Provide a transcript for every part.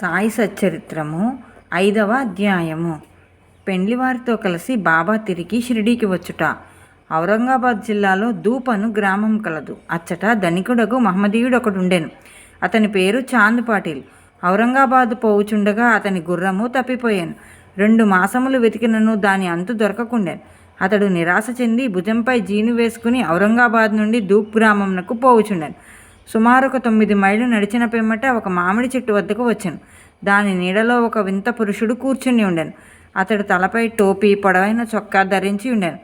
సాయి సచ్చరిత్రము ఐదవ అధ్యాయము. పెండ్లివారితో కలిసి బాబా తిరిగి షిరిడీకి వచ్చుట. ఔరంగాబాద్ జిల్లాలో దూపను గ్రామం కలదు. అచ్చట ధనికుడకు మహమ్మదీయుడు ఒకడుండెను అతని పేరు చాంద్ పాటిల్. ఔరంగాబాద్ పోవుచుండగా అతని గుర్రము తప్పిపోయాను. రెండు మాసములు వెతికినను దాని అంతు దొరకకుండాను. అతడు నిరాశ చెంది భుజంపై జీను వేసుకుని ఔరంగాబాద్ నుండి దూప్ గ్రామంనకు పోవుచుండాను. సుమారు ఒక తొమ్మిది మైళ్ళు నడిచిన పిమ్మట ఒక మామిడి చెట్టు వద్దకు వచ్చాను. దాని నీడలో ఒక వింత పురుషుడు కూర్చుని ఉండాను. అతడు తలపై టోపీ పొడవైన చొక్కా ధరించి ఉండాను.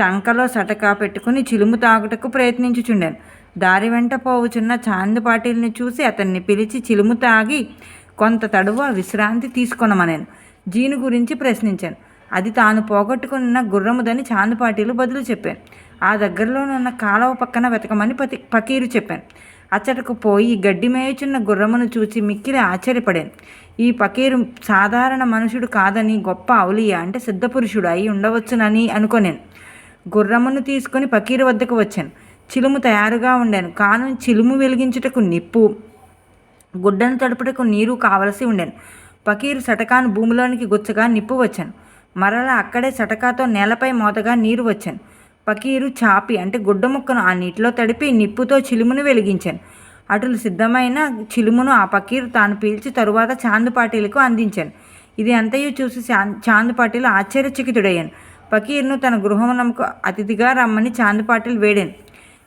చంకలో సటకా పెట్టుకుని చిలుము తాగుటకు ప్రయత్నించుచుండాను. దారి వెంట పోవుచున్న చాంద్ పాటిల్ని చూసి అతన్ని పిలిచి చిలుము తాగి కొంత తడువ విశ్రాంతి తీసుకొనమనేను. జీను గురించి ప్రశ్నించాను. అది తాను పోగొట్టుకున్న గుర్రముదని చాంద్ పాటీలు బదులు చెప్పాను ఆ దగ్గరలోనున్న కాలువ పక్కన వెతకమని పతి పకీరు చెప్పాను అచ్చటకు పోయి గడ్డి మేయుచున్న గుర్రమును చూచి మిక్కిలి ఆశ్చర్యపడాను. ఈ పకీరు సాధారణ మనుషుడు కాదని గొప్ప అవులియా అంటే సిద్ధపురుషుడు అయి ఉండవచ్చునని అనుకోనేను. గుర్రమును తీసుకొని పకీరు వద్దకు వచ్చాను. చిలుము తయారుగా ఉండాను. కాను చిలుము వెలిగించుటకు నిప్పు గుడ్డను తడుపుటకు నీరు కావలసి ఉండాను. పకీరు సటకాను భూమిలోనికి గుచ్చగా నిప్పు వచ్చాను. మరలా అక్కడే సటకాతో నేలపై మోతగా నీరు వచ్చాను. పకీరు చాపి అంటే గుడ్డ ముక్కను ఆ నీటిలో తడిపి నిప్పుతో చిలుమును వెలిగించాను. అటులు సిద్ధమైన చిలుమును ఆ పకీరు తాను పీల్చి తరువాత చాందు పాటీలకు అందించాను. ఇది అంతయు చూసి చాం- చాందు పాటీలు ఆశ్చర్యచకితుడయ్యాను. పకీర్ను తన గృహమునకు అతిథిగా రమ్మని చాందు పాటీలు వేడాను.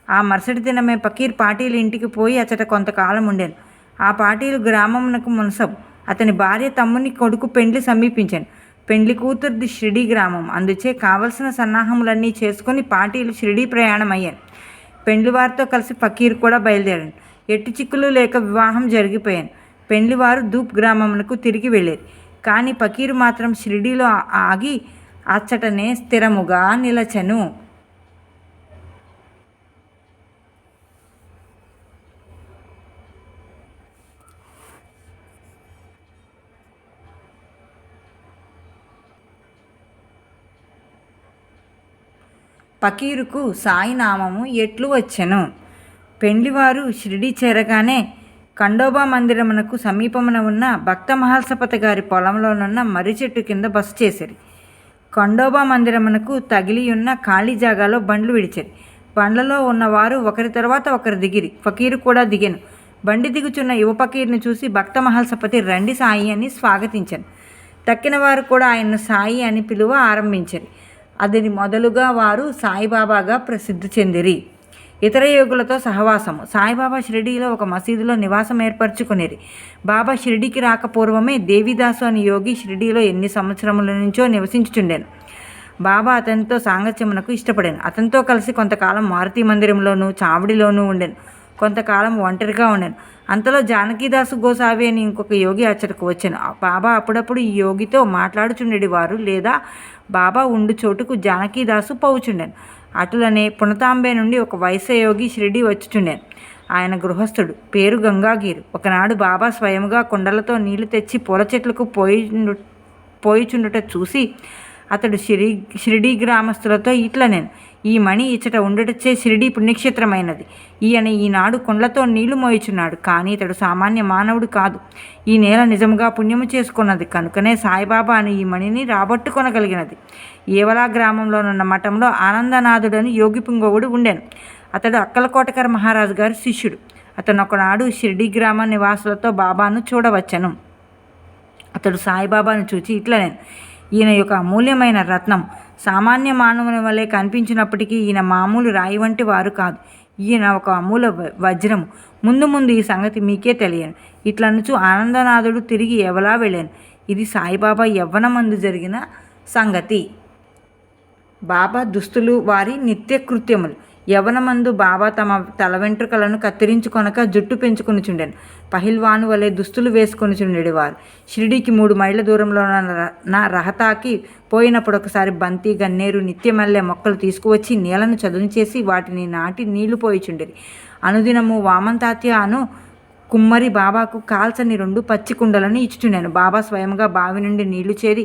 ఆ మరుసటి దినమే పకీర్ పాటీలు ఇంటికి పోయి అచట కొంతకాలం ఉండేను. ఆ పాటీలు గ్రామమునకు మునసబ్. అతని భార్య తమ్ముని కొడుకు పెండ్లి సమీపించాను. పెండ్లి కూతురిది షిరిడి గ్రామం. అందుచే కావలసిన సన్నాహములన్నీ చేసుకుని పాటీలు షిరిడి ప్రయాణం అయ్యాను పెండ్లివారితో కలిసి ఫకీర్ కూడా బయలుదేరాను ఎట్టి చిక్కులు లేక వివాహం జరిగిపోయాను. పెండ్లివారు ధూప్ గ్రామమునకు తిరిగి వెళ్ళేది కానీ ఫకీరు మాత్రం షిరిడీలో ఆగి అచ్చటనే స్థిరముగా నిలచెను. ఫకీరుకు సాయి నామము ఎట్లు వచ్చెను? పెండ్లివారు షిరిడి చేరగానే ఖండోబా మందిరమునకు సమీపమున ఉన్న భక్త మహల్సపతి గారి పొలంలోనున్న మర్రి చెట్టు కింద బస చేశారు ఖండోబా మందిరమునకు తగిలి ఉన్న ఖాళీ జాగాలో బండ్లు విడిచారు బండ్లలో ఉన్నవారు ఒకరి తర్వాత ఒకరు దిగిరి. ఫకీరు కూడా దిగాను. బండి దిగుచున్న యువ ఫకీర్ని చూసి భక్త మహల్సపతి రండి సాయి అని స్వాగతించాను. తక్కిన వారు కూడా ఆయన్ను సాయి అని పిలువ ఆరంభించారు అది మొదలుగా వారు సాయిబాబాగా ప్రసిద్ధి చెందిరి. ఇతర యోగులతో సహవాసము. సాయిబాబా షిరిడీలో ఒక మసీదులో నివాసం ఏర్పరచుకునేది బాబా షిరిడీకి రాక పూర్వమే దేవిదాసు అని యోగి షిరిడీలో ఎన్ని సంవత్సరముల నుంచో నివసించుచుండెను. బాబా అతనితో సాంగత్యమునకు ఇష్టపడాను. అతనితో కలిసి కొంతకాలం మారుతి మందిరంలోనూ చావడిలోనూ ఉండెను. కొంతకాలం ఒంటరిగా ఉండాను. అంతలో జానకీదాసు గోసావి అని ఇంకొక యోగి అచ్చటకు వచ్చాను. బాబా అప్పుడప్పుడు ఈ యోగితో మాట్లాడుచుండేది వారు లేదా బాబా ఉండు చోటుకు జానకీదాసు పోవుచుండాను. అటులనే పునతాంబే నుండి ఒక వైశ్య యోగి షిరిడి వచ్చుచుండాను. ఆయన గృహస్థుడు. పేరు గంగాగీరు. ఒకనాడు బాబా స్వయంగా కుండలతో నీళ్ళు తెచ్చి పూల చెట్లకు పోయి పోయిచుండుట చూసి అతడు షిరి షిరిడీ గ్రామస్తులతో ఇట్లా నేను ఈ మణి ఇచ్చట ఉండటచ్చే షిరిడీ పుణ్యక్షేత్రమైనది. ఈయన ఈనాడు కొండ్లతో నీళ్ళు మోయిచున్నాడు. కానీ ఇతడు సామాన్య మానవుడు కాదు. ఈ నేల నిజముగా పుణ్యము చేసుకున్నది. కనుకనే సాయిబాబా అని ఈ మణిని రాబట్టుకొనగలిగినది. ఏవలా గ్రామంలోనున్న మఠంలో ఆనందనాథుడని యోగి పుంగవుడు ఉండెను. అతడు అక్కలకోటకర మహారాజు గారి శిష్యుడు. అతను ఒకనాడు షిరిడీ గ్రామ నివాసులతో బాబాను చూడవచ్చను. అతడు సాయిబాబాను చూచి ఇట్లనే ఈయన యొక్క అమూల్యమైన రత్నం సామాన్య మానవుని వలె కనిపించినప్పటికీ ఈయన మామూలు రాయి వంటి వారు కాదు. ఈయన ఒక అమూల వజ్రము. ముందు ముందు ఈ సంగతి మీకే తెలియను. ఇట్లనుచు ఆనందనాథుడు తిరిగి ఎవలా వెళ్ళాను? ఇది సాయిబాబా యవ్వనమందు జరిగిన సంగతి. బాబా దుస్తులు వారి నిత్యకృత్యములు. యవనమందు బాబా తమ తల వెంట్రుకలను కత్తిరించుకొనక జుట్టు పెంచుకొనిచుండెను. పహిల్వాను వలె దుస్తులు వేసుకొనుచుండేది వారు. షిరిడీకి మూడు మైళ్ళ దూరంలో నా రహతాకి పోయినప్పుడు ఒకసారి బంతి గన్నేరు నిత్యమల్లె మొక్కలు తీసుకువచ్చి నీళ్ళను చదును చేసి వాటిని నాటి నీళ్ళు పోయిచుండేది అనుదినము వామంతాత్య అను కుమ్మరి బాబాకు కాల్చని రెండు పచ్చి కుండలను ఇచ్చుచుండాను. బాబా స్వయంగా బావి నుండి నీళ్ళు చేరి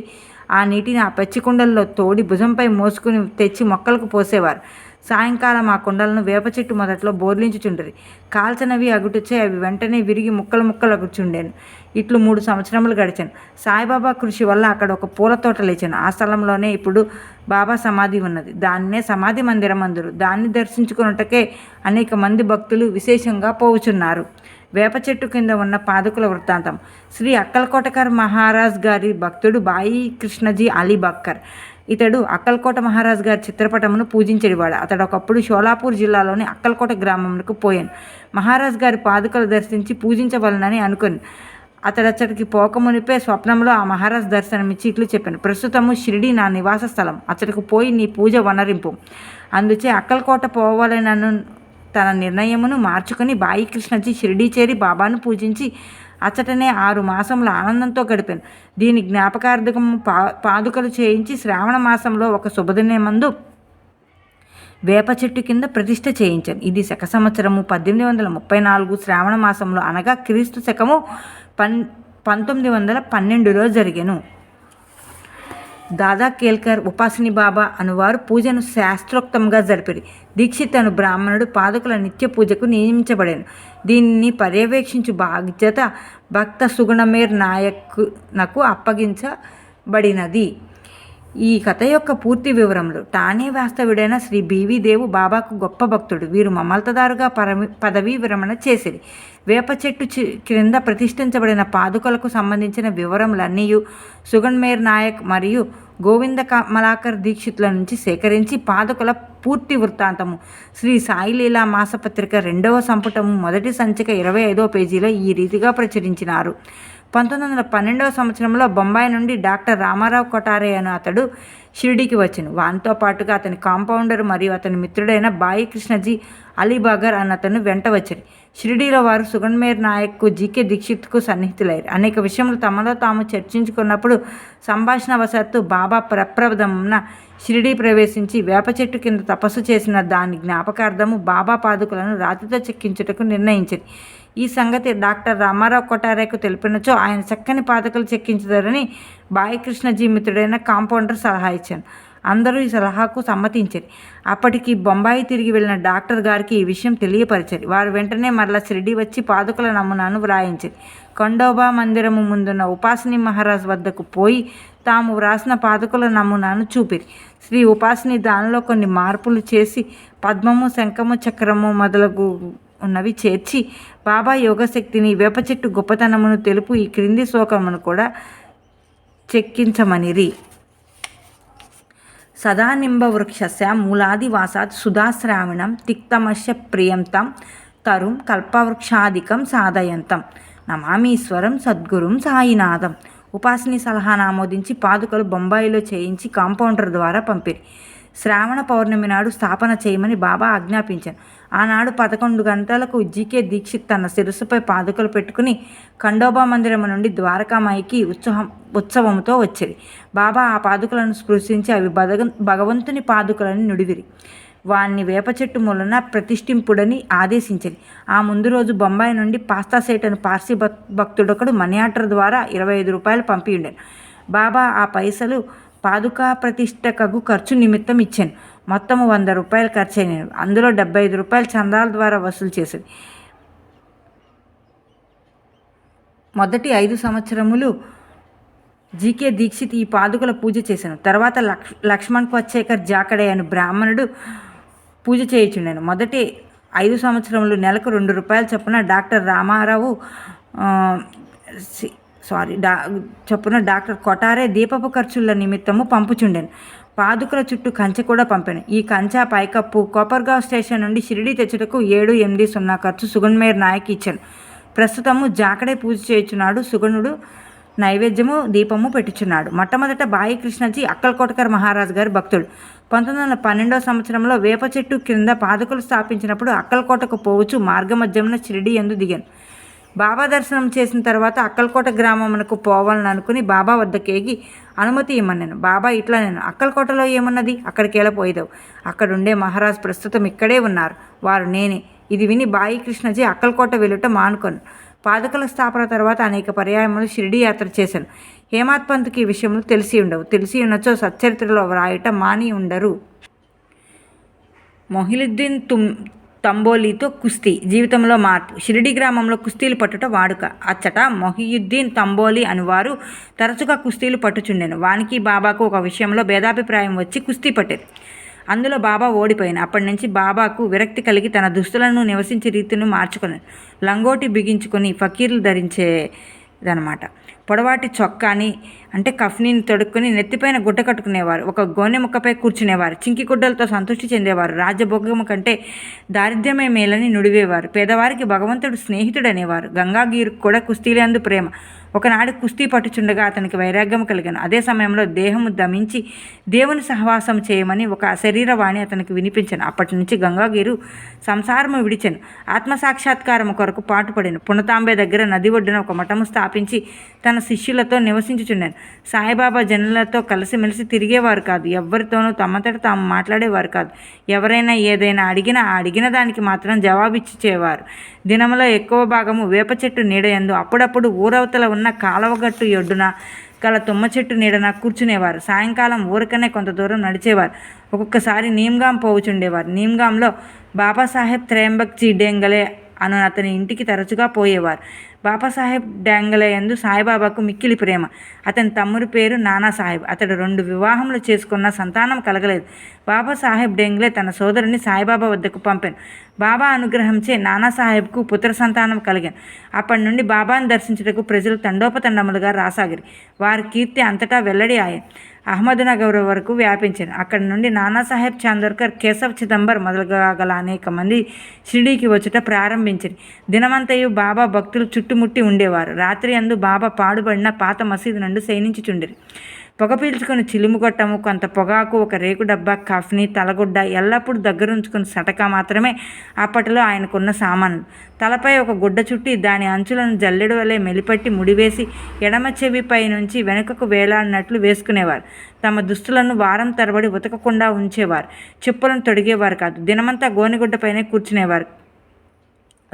ఆ నీటిని ఆ పచ్చి కుండల్లో తోడి భుజంపై మోసుకుని తెచ్చి మొక్కలకు పోసేవారు. సాయంకాలం ఆ కుండలను వేప చెట్టు మొదట్లో బోర్లించుచుండరి కాల్చనవి అగుటుచే అవి వెంటనే విరిగి ముక్కలు ముక్కలు అగుచుండేను. ఇట్లు మూడు సంవత్సరములు గడిచాను. సాయిబాబా కృషి వల్ల అక్కడ ఒక పూల తోట లేచాను. ఆ స్థలంలోనే ఇప్పుడు బాబా సమాధి ఉన్నది. దాన్నే సమాధి మందిరం అందరు. దాన్ని దర్శించుకున్నటకే అనేక మంది భక్తులు విశేషంగా పోవుచున్నారు. వేప చెట్టు కింద ఉన్న పాదుకుల వృత్తాంతం. శ్రీ అక్కలకోటకర్ మహారాజ్ గారి భక్తుడు బాయి కృష్ణజీ అలీ బక్కర్ ఇతడు అక్కల్కోట మహారాజ్ గారి చిత్రపటమును పూజించేవాడు అతడు ఒకప్పుడు షోలాపూర్ జిల్లాలోని అక్కల్కోట గ్రామంకు పోయాను. మహారాజ్ గారి పాదుకలు దర్శించి పూజించవలనని అనుకుని. అతడచ్చడికి పోకమునిపే స్వప్నంలో ఆ మహారాజ్ దర్శనమిచ్చి ఇట్లు చెప్పాను. ప్రస్తుతము షిరిడి నా నివాస స్థలం. అతడికి పోయి నీ పూజ వనరింపు. అందుచే అక్కల్కోట పోవాలని నన్ను తన నిర్ణయమును మార్చుకుని బాయి కృష్ణజీ షిరిడి చేరి బాబాను పూజించి అచ్చటనే ఆరు మాసములు ఆనందంతో గడిపాను. దీని జ్ఞాపకార్థకం పా పాదుకలు చేయించి శ్రావణ మాసంలో ఒక శుభదినమందు వేప చెట్టు కింద ప్రతిష్ఠ చేయించాను. ఇది శక సంవత్సరము పద్దెనిమిది వందల ముప్పై నాలుగు శ్రావణ మాసంలో అనగా క్రీస్తు శకము పన్ పంతొమ్మిది వందల పన్నెండులో జరిగాను. దాదా కేల్కర్ ఉపాసిని బాబా అనువారు పూజను శాస్త్రోక్తంగా జరిపిరి. దీక్షిత్ అను బ్రాహ్మణుడు పాదకుల నిత్య పూజకు నియమించబడాను. దీనిని పర్యవేక్షించు బాధ్యత భక్త సుగుణమేర్ నాయకునకు అప్పగించబడినది. ఈ కథ యొక్క పూర్తి వివరములు టానే వాస్తవుడైన శ్రీ బీవీ దేవు బాబాకు గొప్ప భక్తుడు. వీరు మమల్తదారుగా పరమి పదవీ విరమణ చేసిరి. వేప చెట్టు చి- క్రింద ప్రతిష్ఠించబడిన పాదుకలకు సంబంధించిన వివరములన్నీ సుగణ్మేర్ నాయక్ మరియు గోవింద కమలాకర్ దీక్షితుల నుంచి సేకరించి పాదకుల పూర్తి వృత్తాంతము. శ్రీ సాయిలీలా మాసపత్రిక రెండవ సంపుటము మొదటి సంచిక ఇరవై ఐదవ పేజీలో ఈ రీతిగా ప్రచురించినారు. పంతొమ్మిది వందల పన్నెండవ సంవత్సరంలో బొంబాయి నుండి డాక్టర్ రామారావు కొటారే అను అతడు షిరిడికి వచ్చాను. వానితో పాటుగా అతని కాంపౌండర్ మరియు అతని మిత్రుడైన బాయి కృష్ణజీ అలీబాగర్ అన్న అతను వెంట వచ్చారు. షిరిడీలో వారు సుగన్మేర్ నాయక్కు జీకే దీక్షిత్కు సన్నిహితులయ్యారు. అనేక విషయములు తమలో తాము చర్చించుకున్నప్పుడు సంభాషణ వశాత్తు బాబా ప్రప్రదమున షిరిడీ ప్రవేశించి వేప చెట్టు కింద తపస్సు చేసిన దాని జ్ఞాపకార్థము బాబా పాదుకులను రాతితో చెక్కించుటకు నిర్ణయించింది ఈ సంగతి డాక్టర్ రామారావు కొటారేకు తెలిపినచో ఆయన చక్కని పాదకులు చెక్కించుతారని బాయకృష్ణజీ మిత్రుడైన కాంపౌండర్ సలహా ఇచ్చాను. అందరూ ఈ సలహాకు సమ్మతించారు. అప్పటికి బొంబాయి తిరిగి వెళ్ళిన డాక్టర్ గారికి ఈ విషయం తెలియపరిచారు. వారు వెంటనే మరలా షిరిడి వచ్చి పాదుకల నమూనాను వ్రాయించారు. కొండోబా మందిరము ముందున్న ఉపాసిని మహారాజ్ వద్దకు పోయి తాము వ్రాసిన పాదుకల నమూనాను చూపిరి. శ్రీ ఉపాసిని దానిలో కొన్ని మార్పులు చేసి పద్మము శంఖము చక్రము మొదలగు ఉన్నవి చేర్చి బాబా యోగశక్తిని వేప చెట్టు గొప్పతనమును తెలుపు ఈ క్రింది శ్లోకమును కూడా చెక్కించమనిరి. సదానింబవృక్షస్య మూలాదివాసాత్ సుధాశ్రావణం తిక్తమస్య ప్రియంతం తరుం కల్పవృక్షాదికం సాధయంతం నమామీశ్వరం సద్గురుం సాయినాథం ఉపాసిని సలహాను ఆమోదించి పాదుకలు బొంబాయిలో చేయించి కాంపౌండర్ ద్వారా పంపిరి। శ్రావణ పౌర్ణమి నాడు స్థాపన చేయమని బాబా ఆజ్ఞాపించాను ఆనాడు పదకొండు గంటలకు జీకే దీక్షిత్ తన శిరస్సుపై పాదుకలు పెట్టుకుని ఖండోబా మందిరం నుండి ద్వారకామాయికి ఉత్సవం ఉత్సవంతో వచ్చేది. బాబా ఆ పాదుకలను స్పృశించి అవి బదగ భగవంతుని పాదుకలని నుడివిరి. వాణ్ణి వేప చెట్టు మూలన ప్రతిష్ఠింపుడని ఆదేశించింది. ఆ ముందు రోజు బొంబాయి నుండి పాస్తా సేట్ అని పార్సీ భక్ భక్తుడొకడు మనీ ఆర్డర్ ద్వారా ఇరవై ఐదు రూపాయలు పంపి ఉండేను బాబా ఆ పైసలు పాదుకా ప్రతిష్టకగు ఖర్చు నిమిత్తం ఇచ్చాను. మొత్తం వంద రూపాయలు ఖర్చు అయినాయి అందులో డెబ్బై ఐదు రూపాయలు చందాల ద్వారా వసూలు చేసేది. మొదటి ఐదు సంవత్సరములు జీకే దీక్షిత్ ఈ పాదుకల పూజ చేశాను. తర్వాత లక్ష్ లక్ష్మణ్ కొచ్చేకర్ జాకడే అని బ్రాహ్మణుడు పూజ చేయించుండాను. మొదటి ఐదు సంవత్సరములు నెలకు రెండు రూపాయలు చొప్పున డాక్టర్ రామారావు సి- సారీ డా చొప్పున డాక్టర్ కొటారే దీపపు ఖర్చుల నిమిత్తము పంపుచుండెను. పాదుకల చుట్టూ కంచె కూడా పంపాను. ఈ కంచె పైకప్పు కోపర్గావ్ స్టేషన్ నుండి షిరిడి తెచ్చుటకు ఏడు ఎనిమిది సున్నా ఖర్చు సుగన్మేర్ నాయక్ ఇచ్చాను. ప్రస్తుతము జాకడే పూజ చేయుచున్నాడు. సుగణుడు నైవేద్యము దీపము పెట్టుచున్నాడు. మొట్టమొదట బాయి కృష్ణజీ అక్కల్కోటకర్ మహారాజు గారి భక్తుడు. పంతొమ్మిది వందల పన్నెండవ సంవత్సరంలో వేప చెట్టు క్రింద పాదుకలు స్థాపించినప్పుడు అక్కల్కోటకు పోవచ్చు మార్గమధ్యమున షిరిడి ఎందు దిగాను. బాబా దర్శనం చేసిన తర్వాత అక్కల్కోట గ్రామమునకు పోవాలని అనుకుని బాబా వద్దకేగి అనుమతి ఇమ్మన్నాను బాబా ఇట్లా నేను. అక్కల్కోటలో ఏమున్నది? అక్కడికి వెళ్ళపోయేదావు అక్కడుండే మహారాజ్ ప్రస్తుతం ఇక్కడే ఉన్నారు. వారు నేనే. ఇది విని బాయి కృష్ణజీ అక్కల్కోట వెళ్ళుట మానుకొను. పాదకల స్థాపన తర్వాత అనేక పర్యాయములు షిరిడి యాత్ర చేశాను హేమాత్ పంత్కి ఈ విషయములు తెలిసి ఉండవు. తెలిసి ఉన్నచో సచ్చరిత్రలో వ్రాయట మాని ఉండరు మొహిలుద్దీన్ తుమ్ తంబోలీతో కుస్తీ జీవితంలో మార్పు. షిరిడి గ్రామంలో కుస్తీలు పట్టుట వాడుక. అచ్చట మొహియుద్దీన్ తంబోలి అనువారు తరచుగా కుస్తీలు పట్టుచుండెను. వానికి బాబాకు ఒక విషయంలో భేదాభిప్రాయం వచ్చి కుస్తీ పట్టేది అందులో బాబా ఓడిపోయాను. అప్పటి నుంచి బాబాకు విరక్తి కలిగి తన దుస్తులను నివసించే రీతిని మార్చుకున్నాను. లంగోటి బిగించుకొని ఫకీర్లు ధరించేదనమాట పొడవాటి చొక్కాని అంటే కఫ్నీని తొడుక్కుని నెత్తిపైన గుడ్డ కట్టుకునేవారు. ఒక గోనె ముక్కపై కూర్చునేవారు. చింకి గుడ్డలతో సంతృష్టి చెందేవారు. రాజభోగము కంటే దారిద్ర్యమే మేలని నుడివేవారు. పేదవారికి భగవంతుడు స్నేహితుడనేవారు. గంగాగీరుకు కూడా కుస్తీలందు ప్రేమ. ఒకనాడు కుస్తీ పట్టుచుండగా అతనికి వైరాగ్యం కలిగాను. అదే సమయంలో దేహము దమించి దేవుని సహవాసం చేయమని ఒక శరీరవాణి అతనికి వినిపించాను. అప్పటి నుంచి గంగాగీరు సంసారము విడిచాను. ఆత్మసాక్షాత్కారం కొరకు పాటుపడాను. పునతాంబే దగ్గర నది ఒడ్డున ఒక మఠము స్థాపించి తన శిష్యులతో నివసించుచున్నాను. సాయిబాబా జనులతో కలిసిమెలిసి తిరిగేవారు కాదు. ఎవరితోనూ తమంతట తాము మాట్లాడేవారు కాదు. ఎవరైనా ఏదైనా అడిగినా ఆ అడిగిన దానికి మాత్రం జవాబిచ్చేవారు. దినములో ఎక్కువ భాగము వేప చెట్టు నీడయందు అప్పుడప్పుడు ఊరవతల ఉన్న కాలవగట్టు ఒడ్డున గల తుమ్మ చెట్టు నీడన కూర్చునేవారు. సాయంకాలం ఊరికనే కొంత దూరం నడిచేవారు. ఒక్కొక్కసారి నీమ్గాం పోవుచుండేవారు. నీమ్గాంలో బాబాసాహెబ్ త్రయంబక్జీ డేంగలే అను అతని ఇంటికి తరచుగా పోయేవారు. బాబాసాహెబ్ డాంగలే యందు సాయిబాబాకు మిక్కిలి ప్రేమ. అతని తమ్ముడి పేరు నానాసాహెబ్. అతడు రెండు వివాహములు చేసుకున్న సంతానం కలగలేదు. బాబా సాహెబ్ డెంగ్లే తన సోదరుని సాయిబాబా వద్దకు పంపాను. బాబా అనుగ్రహంచే నానాసాహెబ్కు పుత్ర సంతానం కలిగాను. అప్పటి నుండి బాబాను దర్శించుటకు ప్రజలు తండోపతండములుగా రాసాగిరి. వారి కీర్తి అంతటా వెల్లడి ఆయన అహ్మద్నగర్ వరకు వ్యాపించారు అక్కడి నుండి నానాసాహెబ్ చాందోర్కర్ కేశవ్ చిదంబర్ మొదలుగాగల అనేక మంది షిరిడీకి వచ్చుట ప్రారంభించారు. దినమంతయు బాబా భక్తులు చుట్టుముట్టి ఉండేవారు. రాత్రి అందు బాబా పాడుబడిన పాత మసీదు నుండి శయనించుచుండిరి. పొగ పీల్చుకుని చిలుము గొట్టము కొంత పొగాకు ఒక రేకు డబ్బా కఫ్ని తలగుడ్డ ఎల్లప్పుడూ దగ్గరుంచుకుని సటక మాత్రమే అప్పటిలో ఆయనకున్న సామాన్లు తలపై ఒక గుడ్డ చుట్టి దాని అంచులను జల్లెడు వలె మెలిపట్టి ముడివేసి ఎడమ చెవిపై నుంచి వెనుకకు వేలాడినట్లు వేసుకునేవారు. తమ దుస్తులను వారం తరబడి ఉతకకుండా ఉంచేవారు. చెప్పులను తొడిగేవారు కాదు దినమంతా గోనెగుడ్డపైనే కూర్చునేవారు.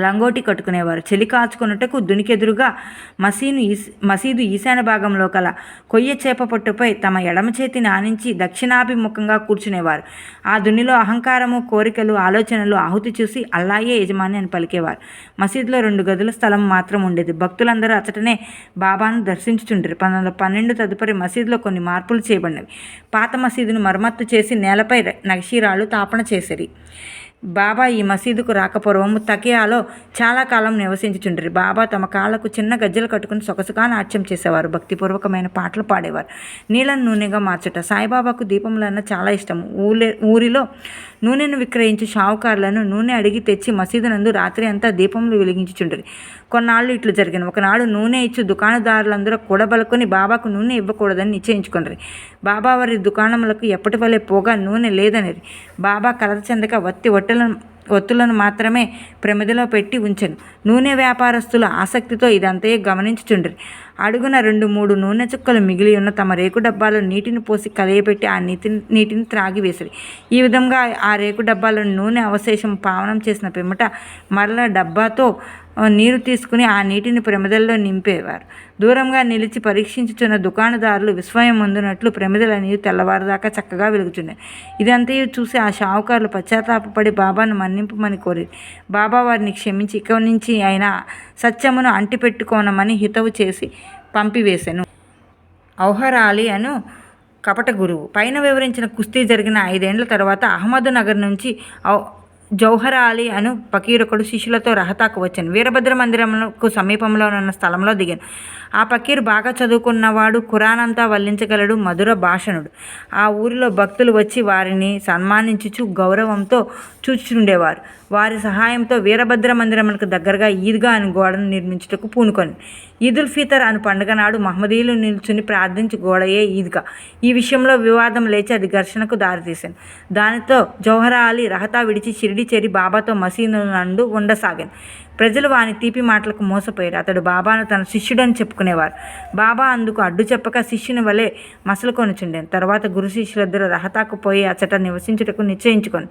లంగోటి కట్టుకునేవారు. చలి కాచుకున్నట్టుకు దునికెదురుగా మసీను ఈస్ మసీదు ఈశాన్య భాగంలో కల కొయ్య చేప పట్టుపై తమ ఎడమ చేతిని ఆనించి దక్షిణాభిముఖంగా కూర్చునేవారు. ఆ దునిలో అహంకారము కోరికలు ఆలోచనలు ఆహుతి చూసి అల్లాయే యజమాని అని పలికేవారు. మసీదులో రెండు గదుల స్థలం మాత్రం ఉండేది. భక్తులందరూ అతటనే బాబాను దర్శించుచుండ్రు. పంతొమ్మిది పన్నెండు తదుపరి మసీదులో కొన్ని మార్పులు చేయబడినవి. పాత మసీదును మరమ్మత్తు చేసి నేలపై నక్షీరాలు తాపన చేసిరి. బాబా ఈ మసీదుకు రాకపూర్వము తకియాలో చాలా కాలం నివసించుచుండ్రి. బాబా తమ కాళ్ళకు చిన్న గజ్జలు కట్టుకుని సొగసుగా నాట్యం చేసేవారు. భక్తిపూర్వకమైన పాటలు పాడేవారు. నీళ్ళను నూనెగా మార్చట. సాయిబాబాకు దీపములన్న చాలా ఇష్టం ఊలే ఊరిలో నూనెను విక్రయించి షావుకారులను నూనె అడిగి తెచ్చి మసీదునందు రాత్రి అంతా దీపములు వెలిగించుచుండరు. కొన్నాళ్ళు ఇట్లు జరిగిన ఒకనాడు నూనె ఇచ్చి దుకాణదారులందరూ కూడబలుకొని బాబాకు నూనె ఇవ్వకూడదని నిశ్చయించుకున్నారు బాబా వారి దుకాణములకు ఎప్పటి వలె పోగా నూనె లేదనిరి. బాబా కలత చెందక వత్తి ఒట్టెలను ఒత్తులను మాత్రమే ప్రమిదలో పెట్టి ఉంచెను. నూనె వ్యాపారస్తుల ఆసక్తితో ఇదంతే గమనించుచుండ్రి. అడుగున రెండు మూడు నూనె చుక్కలు మిగిలి ఉన్న తమ రేకు డబ్బాలో నీటిని పోసి కలయపెట్టి ఆ నీటిని నీటిని త్రాగివేసిరి ఈ విధంగా ఆ రేకు డబ్బాలో నూనె అవశేషం పావనం చేసిన పిమ్మట మరల డబ్బాతో నీరు తీసుకుని ఆ నీటిని ప్రమిదల్లో నింపేవారు. దూరంగా నిలిచి పరీక్షించుచున్న దుకాణదారులు విస్మయం ముందునట్లు ప్రమిదలనియు తెల్లవారుదాకా చక్కగా వెలుగుచున్నాయి. ఇదంతయు చూసి ఆ షావుకారులు పశ్చాత్తాపడి బాబాను మన్నింపమని కోరి బాబా వారిని క్షమించి ఇక్కడి నుంచి ఆయన సత్యమును అంటిపెట్టుకోనమని హితవు చేసి పంపివేశాను. ఔహరాలి అను కపట గురువు పైన వివరించిన కుస్తీ జరిగిన ఐదేండ్ల తర్వాత అహ్మద్ నగర్ నుంచి జౌహరాలి జౌహర్ అలీ అను పకీరొకడు శిష్యులతో రహతాకు వచ్చాను. వీరభద్ర మందిరముకు సమీపంలో ఉన్న స్థలంలో దిగాను. ఆ పకీర్ బాగా చదువుకున్నవాడు కురానంతా వల్లించగలడు మధుర భాషణుడు. ఆ ఊరిలో భక్తులు వచ్చి వారిని సన్మానించుచు గౌరవంతో చూచుండేవారు వారి సహాయంతో వీరభద్ర మందిరములకు దగ్గరగా ఈద్గా అని గోడను నిర్మించుటకు పూనుకొని. ఈదుల్ ఫితర్ అను పండుగ నాడు మహమ్మదీయులు నిల్చుని ప్రార్థించి గోడయే ఈద్గా. ఈ విషయంలో వివాదం లేచి అది ఘర్షణకు దారితీశాను దానితో జౌహరా అలీ రహతా విడిచి షిరిడి చేరి బాబాతో మసీదు నందు ఉండసాగాను. ప్రజలు వాని తీపి మాటలకు మోసపోయారు. అతడు బాబాను తన శిష్యుడని చెప్పుకునేవారు. బాబా అందుకు అడ్డు చెప్పక శిష్యుని వలె మసలు కొనుచుండేను. తర్వాత గురు శిష్యులిద్దరు రహతాకు పోయి అచట నివసించుటకు నిశ్చయించుకొని.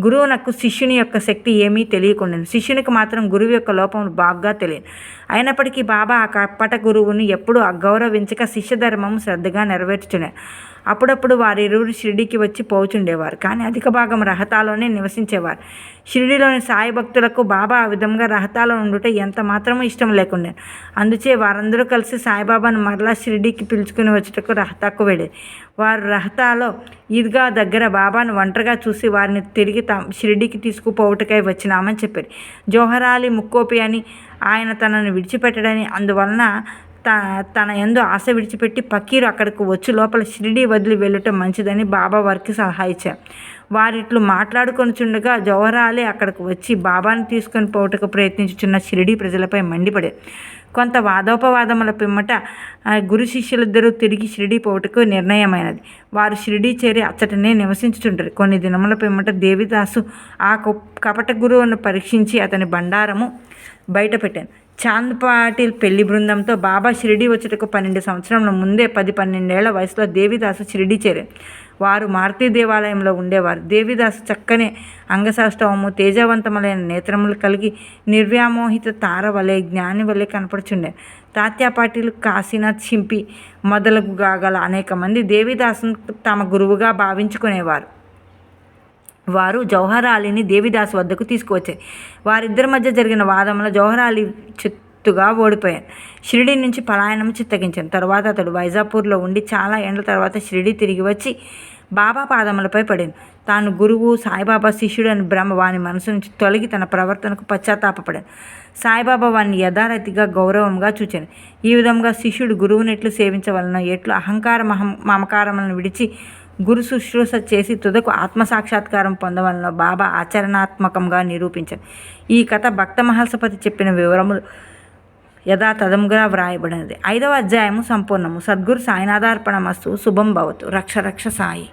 గురువునకు శిష్యుని యొక్క శక్తి ఏమీ తెలియకుండాను. శిష్యునికి మాత్రం గురువు యొక్క లోపం బాగా తెలియదు అయినప్పటికీ బాబా ఆ కపట గురువుని ఎప్పుడూ అగౌరవించక శిష్య ధర్మం శ్రద్ధగా నెరవేర్చుచున్నారు అప్పుడప్పుడు వారిరువురు షిరిడీకి వచ్చి పోచుండేవారు. కానీ అధిక భాగం రహతాలోనే నివసించేవారు. షిరిడిలోని సాయి భక్తులకు బాబా ఆ విధంగా రహతాలో ఉండుట ఎంత మాత్రమూ ఇష్టం లేకుండే. అందుచే వారందరూ కలిసి సాయిబాబాను మరలా షిరిడికి పిలుచుకుని వచ్చుటకు రహతాకు వెళ్ళేది వారు రహతాలో ఈద్గా దగ్గర బాబాను ఒంటరిగా చూసి వారిని తిరిగి తా షిరిడికి తీసుకుపోవుటకై వచ్చినామని చెప్పారు. జోహరాలి ముక్కోపి అని ఆయన తనను విడిచిపెట్టడని అందువలన త తన ఎందు ఆశ విడిచిపెట్టి పకీరు అక్కడికి వచ్చి లోపల షిరిడి వదిలి వెళ్ళటం మంచిదని బాబా వారికి సలహా ఇచ్చారు. వారిట్లు మాట్లాడుకొనిచుండగా జవహరాలే అక్కడికి వచ్చి బాబాను తీసుకొని పోవటకు ప్రయత్నించుచున్న షిరిడీ ప్రజలపై మండిపడారు. కొంత వాదోపవాదముల పిమ్మట గురు శిష్యులిద్దరూ తిరిగి షిరిడి పోవటకు నిర్ణయమైనది. వారు షిరిడీ చేరి అచ్చటనే నివసించుతుంటారు కొన్ని దినముల పిమ్మట దేవిదాసు ఆ కపట గురువును పరీక్షించి అతని బండారము బయటపెట్టాను. చాంద్ పాటిల్ పెళ్ళి బృందంతో బాబా షిరిడి వచ్చుటకు పన్నెండు సంవత్సరముల ముందే పది పన్నెండేళ్ళ వయసులో దేవిదాసు షిరిడి చేరారు వారు మారుతి దేవాలయంలో ఉండేవారు. దేవిదాసు చక్కని అంగశాష్టవము తేజవంతములైన నేత్రములు కలిగి నిర్వ్యామోహిత తార వలె జ్ఞాని వలె కనపడుచుండే. తాత్యా పాటిల్ కాశీనాథ్ చింపి మొదలగుగా గల అనేక మంది దేవిదాసును తమ గురువుగా భావించుకునేవారు. వారు జవహర్ అలీని దేవిదాస్ వద్దకు తీసుకువచ్చారు వారిద్దరి మధ్య జరిగిన వాదంలో జవహర్ అలీ చిత్తుగా ఓడిపోయారు. షిరిడి నుంచి పలాయనం చిత్తగించాను తర్వాత అతడు వైజాపూర్లో ఉండి చాలా ఏండ్ల తర్వాత షిరిడి తిరిగి వచ్చి బాబా పాదములపై పడింది. తాను గురువు సాయిబాబా శిష్యుడు అని భ్రమ వాని మనసు నుంచి తొలగి తన ప్రవర్తనకు పశ్చాత్తాపపడాను సాయిబాబా వారిని యథారతిగా గౌరవంగా చూచాను. ఈ విధంగా శిష్యుడు గురువుని ఎట్లు సేవించవలన ఎట్లు అహంకార మహం మమకారములను విడిచి గురు శుశ్రూష చేసి తుదకు ఆత్మసాక్షాత్కారం పొందవలన బాబా ఆచరణాత్మకంగా నిరూపించారు. ఈ కథ భక్త మహల్సపతి చెప్పిన వివరములు యథాతథంగా వ్రాయబడినది. ఐదవ అధ్యాయము సంపూర్ణము. సద్గురు సాయినాథార్పణమస్తు. శుభం భవతు. రక్ష రక్ష సాయి.